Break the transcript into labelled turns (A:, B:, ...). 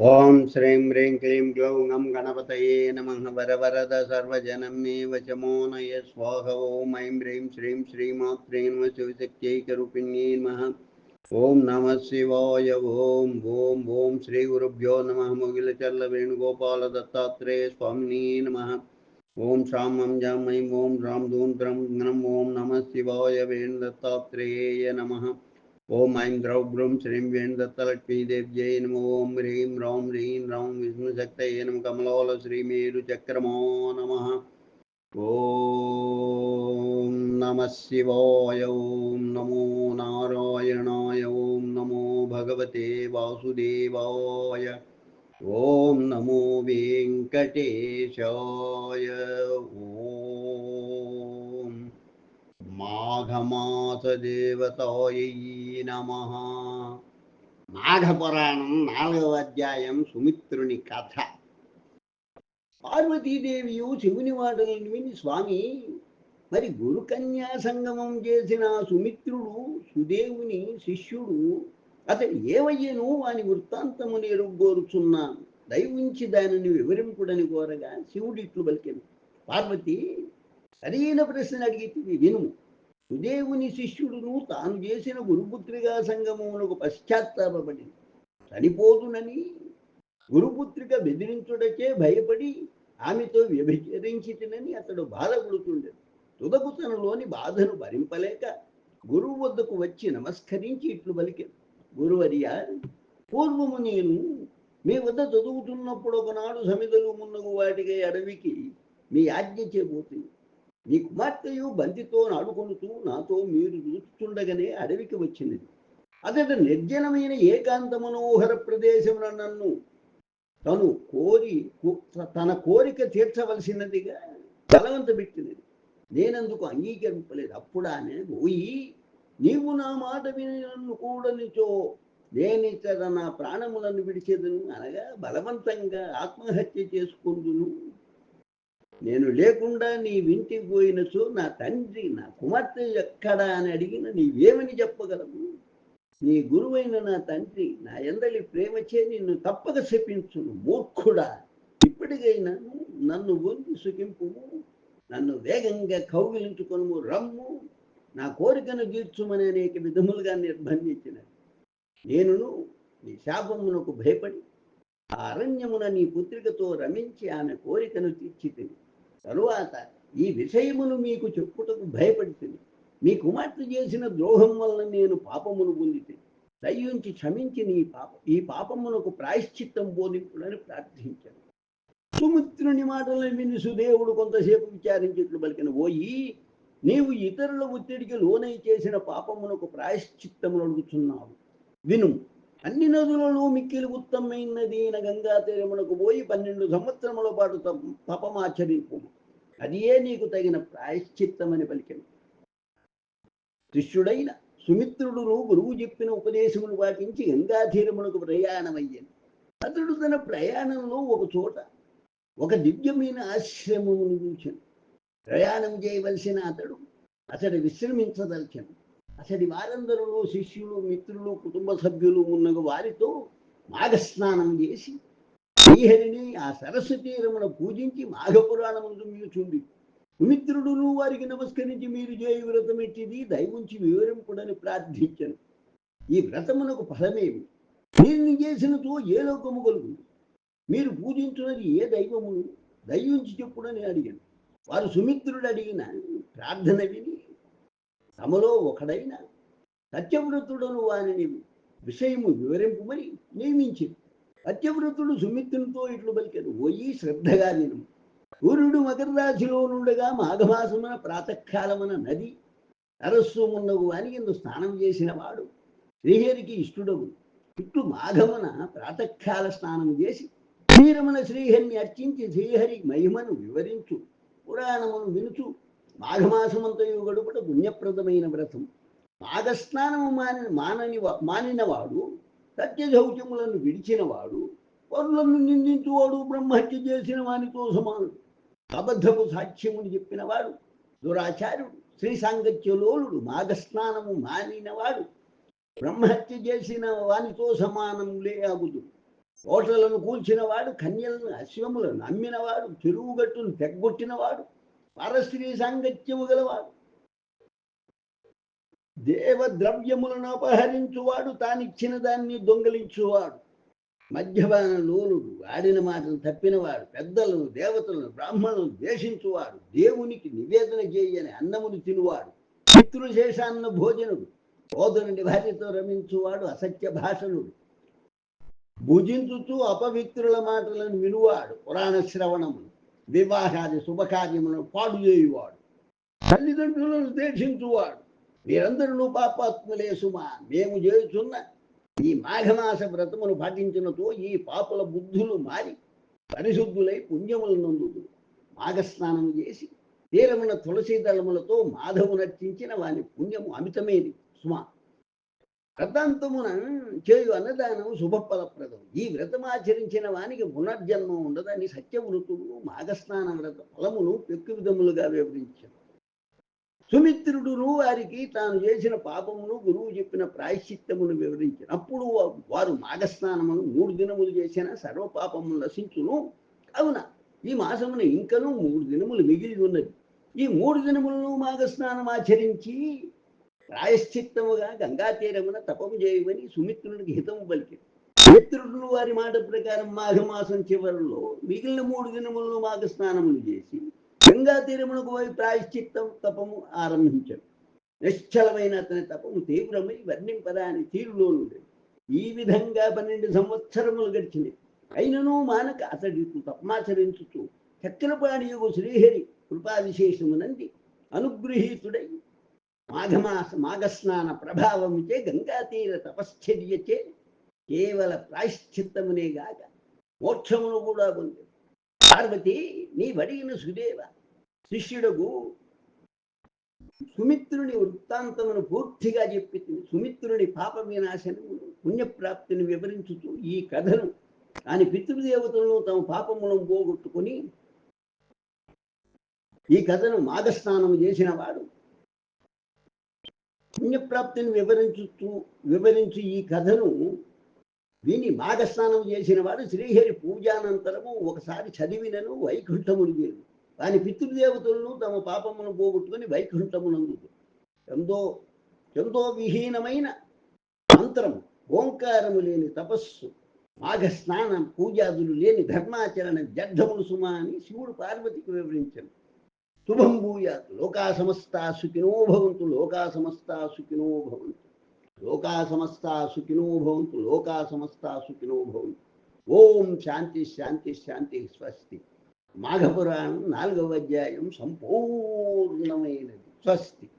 A: ఓం శ్రీం హ్రీం క్లీం గ్లౌం గం గణపతయే నమ వరవరద సర్వజనం మే వశమో నయ స్వాహ ఓం ఐం హ్రీం శ్రీం శ్రీమాత్రే నమ శివశక్త్యైకరూపిణ్యే నమ ఓం నమ శివాయ ఓం ఓం ఓం శ్రీ గురుభ్యో నమ ముగిలచల్ల వేణుగోపాల దత్తాత్రేయ స్వామిని నమ ఓం శాం మం జాం ఐం ఓం రాం దూం ద్రం గణం ఓం నమ శివాయ వేణు దత్తాత్రేయ నమ ॐ ऐन्द्रौग्रूं श्रीं वेणुदत्तलक्ष्मीदेव्यै नमो ॐ ह्रीं रौं ह्रीं रौं विष्णुशक्तये विष्णुशक्तयैनं कमलोल श्रीमेरुचक्रमो नमः। ॐ नमः शिवाय ॐ नमो नारायणाय ॐ नमो भगवते वासुदेवाय ॐ नमो वेङ्कटेशाय ॐ మాఘమాసదేవతాయై నమ మాఘపురాణం నాలుగవ అధ్యాయం సుమిత్రుని కథ. పార్వతీదేవియు శివుని మాటలను విని స్వామి మరి గురుకన్యా సంగమం చేసిన సుమిత్రుడు సుదేవుని శిష్యుడు అతడు ఏవయ్యను వాని వృత్తాంతము నేను కోరుచున్నాను. దయవుంచి దానిని వివరింపుడని కోరగా శివుడు ఇట్లు పలికెను. పార్వతి సరైన ప్రశ్న అడిగితే విను సుదేవుని శిష్యుడును తాను చేసిన గురుపుత్రిగా సంగమమునకు పశ్చాత్తాపడి చనిపోదునని గురుపుత్రిక బెదిరించుడకే భయపడి ఆమెతో వ్యభిచరించితినని అతడు బాధపడుతుండెను. తుదకు తనలోని బాధను భరింపలేక గురువు వద్దకు వచ్చి నమస్కరించి ఇట్లు పలికాను. గురువర్య పూర్వము నేను మీ వద్ద చదువుతున్నప్పుడు ఒకనాడు సమిదలు మున్నగు వాటికి అడవికి మీ ఆజ్ఞ చేయబోతుంది నీ కుమార్తెయు బంతితో నాడుకొనుతూ నాతో మీరు చూస్తుండగానే అడవికి వచ్చినది అతడు నిర్జనమైన ఏకాంత మనోహర ప్రదేశమున నన్ను తను కోరి తన కోరిక తీర్చవలసినదిగా బలవంతపెట్టినది నేనందుకు అంగీకరింపలేదు. అప్పుడు ఆమె పోయి నీవు నా మాట విని నన్ను కూడనిచో నేనితర నా ప్రాణములను విడిచేదను అనగా బలవంతంగా ఆత్మహత్య చేసుకుందును. నేను లేకుండా నీ వింటికి పోయినచో నా తండ్రి నా కుమార్తె ఎక్కడా అని అడిగిన నీవేమని చెప్పగలవు? నీ గురువైన నా తండ్రి నా ఎందలి ప్రేమచే నిన్ను తప్పక శపించును మూర్ఖుడా. ఇప్పటికైనా నన్ను పొంది సుఖింపు నన్ను వేగంగా కౌగిలించుకొను రమ్ము. నా కోరికను తీర్చుమని అనేక విధములుగా నిర్బంధించిన నేనును నీ శాపమునకు భయపడి ఆ అరణ్యమున నీ పుత్రికతో రమించి ఆమె కోరికను తీర్చితిని. తరువాత ఈ విషయమును మీకు చెప్పుటకు భయపడుతుంది మీ కుమార్తె చేసిన ద్రోహం వలన నేను పాపమును పొందితే దయ్యుంచి క్షమించి నీ పాప ఈ పాపమునకు ప్రాయశ్చిత్తం బోధింపుడని ప్రార్థించాను. సుమిత్రుని మాటలను విని సుదేవుడు కొంతసేపు విచారించిట్లు పలికిన ఓయి నీవు ఇతరుల ఒత్తిడికి లోనై చేసిన పాపమునకు ప్రాయశ్చిత్తములు అడుగుతున్నావు విను అన్ని నదులలో మిక్కిలి ఉత్తమైనది అయిన గంగా తీరమునకు పోయి పన్నెండు సంవత్సరముల పాటు తపమాచరింపు అదియే నీకు తగిన ప్రాయశ్చిత్తమని పలికెను. శిష్యుడైన సుమిత్రుడును గురువు చెప్పిన ఉపదేశమును పాటించి గంగాధీరమునకు ప్రయాణమయ్యాను. అతడు తన ప్రయాణంలో ఒక చోట ఒక దివ్యమైన ఆశ్రమమును చూచాను. ప్రయాణం చేయవలసిన అతడు అతడు విశ్రమించదలిచాను. అసలు వారందరూ శిష్యులు మిత్రులు కుటుంబ సభ్యులు ఉన్న వారితో మాఘస్నానం చేసి శ్రీహరిని ఆ సరస్సు తీరమున పూజించి మాఘపురాణముందు మీచుండి సుమిత్రుడును వారికి నమస్కరించి మీరు చేయ వ్రతం ఎట్టిది దైవుంచి వివరింపుడని ప్రార్థించను. ఈ వ్రతమునకు ఫలమేమి? దీన్ని చేసినతో ఏ లోకము కలుగుతుంది మీరు పూజించున్నది ఏ దైవమును? దైవుంచి చెప్పుడని అడిగాను. వారు సుమిత్రుడు అడిగిన ప్రార్థన విని తమలో ఒకడైన సత్యవ్రతుడను వారిని విషయము వివరింపమని నియమించింది సత్యవ్రతుడు సుమిత్రునితో ఇట్లు పలికాడు పోయి శ్రద్ధగా నేను సూర్యుడు మకర రాశిలో నుండగా మాఘమాసమున ప్రాతకాలమున నది సరస్సు ఉన్నగు కింద స్నానం చేసిన వాడు శ్రీహరికి ఇష్టడవు ఇట్లు మాఘమున ప్రాతకాల స్నానం చేసి శ్రీరమణ శ్రీహరిని అర్చించి శ్రీహరి మహిమను వివరించు పురాణమును వినుచు మాఘమాసమంతయు గడుపుట పుణ్యప్రదమైన వ్రతం. మాఘస్నానము మాని మానని మానినవాడు సత్యశౌచములను విడిచినవాడు పరులను నిందించువాడు బ్రహ్మహత్య చేసిన వానితో సమానుడు. అబద్ధపు సాక్ష్యముని చెప్పినవాడు దురాచార్యుడు శ్రీ సాంగత్యలోలుడు మాఘస్నానము మానినవాడు బ్రహ్మహత్య చేసిన వానితో సమానములే అగుదు కోటలను కూల్చినవాడు కన్యలను అశ్వములను అమ్మినవాడు చెరువుగట్టును తెగ్గొట్టినవాడు పరశ్రీ సాంగత్యము గలవాడు. దేవ ద్రవ్యములను అపహరించువాడు తానిచ్చిన దాన్ని దొంగలించువాడు. మద్యపాన లోలుడు ఆడిన మాటలు తప్పినవాడు పెద్దలను దేవతలను బ్రాహ్మణులను ద్వేషించువాడు దేవునికి నివేదన చేయని అన్నమును తినువాడు. పితృశేషాన్న భోజనుడు బోధనుడి భార్యతో రమించువాడు అసత్య భాషణుడు భుజించుతూ అపవిత్రుల మాటలను వినువాడు పురాణ శ్రవణములు. వివాహాది శుభకార్యములను పాడు చేయువాడు. తల్లిదండ్రులను ద్వేషించువాడు మీరందరూ పాపాత్ములే సుమా. మేము చేస్తున్న ఈ మాఘమాస వ్రతమును పాటించినతో ఈ పాపుల బుద్ధులు మారి పరిశుద్ధులై పుణ్యములు నందుదు మాఘస్నానం చేసి తీరమున తులసి దళములతో మాధవు నర్చించిన వాని పుణ్యము అమితమేది సుమా. వ్రతాంతమున చేయు అన్నదానం శుభఫలప్రదం ఈ వ్రతం ఆచరించిన వానికి పునర్జన్మ ఉండదని సత్యవృతుడు మాఘస్నాన వ్రత ఫలమును పెక్కు విధములుగా వివరించారు సుమిత్రుడును వారికి తాను చేసిన పాపమును గురువు చెప్పిన ప్రాయశ్చిత్తమును వివరించినప్పుడు అప్పుడు వారు మాఘస్నానమును మూడు దినములు చేసిన సర్వపాపములు నశించును. కావున ఈ మాసమున ఇంకనూ మూడు దినములు మిగిలి ఉన్నది. ఈ మూడు దినములను మాఘస్నానం ఆచరించి ప్రాయశ్చిత్తముగా గంగా తీరమున తపము చేయమని సుమిత్రునికి హితము పలికారు మిత్రుడు వారి మాట ప్రకారం మాఘమాసం చివరిలో మిగిలిన మూడు దినములను మాఘస్నానములు చేసి గంగా తీరమునకు పోయి ప్రాయశ్చిత్తం తపము ఆరంభించాడు. నిశ్చలమైన అతని తపము తీవ్రమై వర్ణింపరాని తీరులో ఈ విధంగా పన్నెండు సంవత్సరములు గడిచినవి అయినను మానక అతడి తపమాచరించుచు చక్రపాణియుగు శ్రీహరి కృపా విశేషమునంది అనుగృహీతుడై మాఘమాస మాఘస్నాన ప్రభావముచే గంగా తీర తపశ్చర్యచే కేవల ప్రాయశ్చిత్తమునే గాక మోక్షమును కూడా పొంది. పార్వతి నీ వడిగిన సుదేవ శిష్యుడకు సుమిత్రుని వృత్తాంతమును పూర్తిగా చెప్పి సుమిత్రుని పాప వినాశనమును పుణ్యప్రాప్తిని వివరించుతూ ఈ కథను దాని పితృదేవతలను తమ పాపములను పోగొట్టుకుని ఈ కథను మాఘస్నానం చేసిన వాడు పుణ్యప్రాప్తిని వివరించుతూ వివరించి ఈ కథను విని మాఘస్నానం చేసిన వాడు శ్రీహరి పూజానంతరము ఒకసారి చదివినను వైకుంఠముని వేరు వాని పితృదేవతలను తమ పాపమును పోగొట్టుకుని వైకుంఠమునందు. ఎంతో ఎంతో విహీనమైన మంత్రము ఓంకారము లేని తపస్సు మాఘ స్నానం పూజాదులు లేని ధర్మాచరణ వ్యర్థములు సుమా అని శివుడు పార్వతికి వివరించాడు. శుభం భూయాత్ లోకా సమస్తా సుఖినో భవంతు లోకా సమస్తా సుఖినో భవంతు. లోకా సమస్తా సుఖినో భవంతు లోకా సమస్తా సుఖినో భవంతు. ఓం శాంతి శాంతి శాంతి స్వస్తి. మాఘపురాణం నాలుగవ అధ్యాయం సంపూర్ణమైనది. స్వస్తి.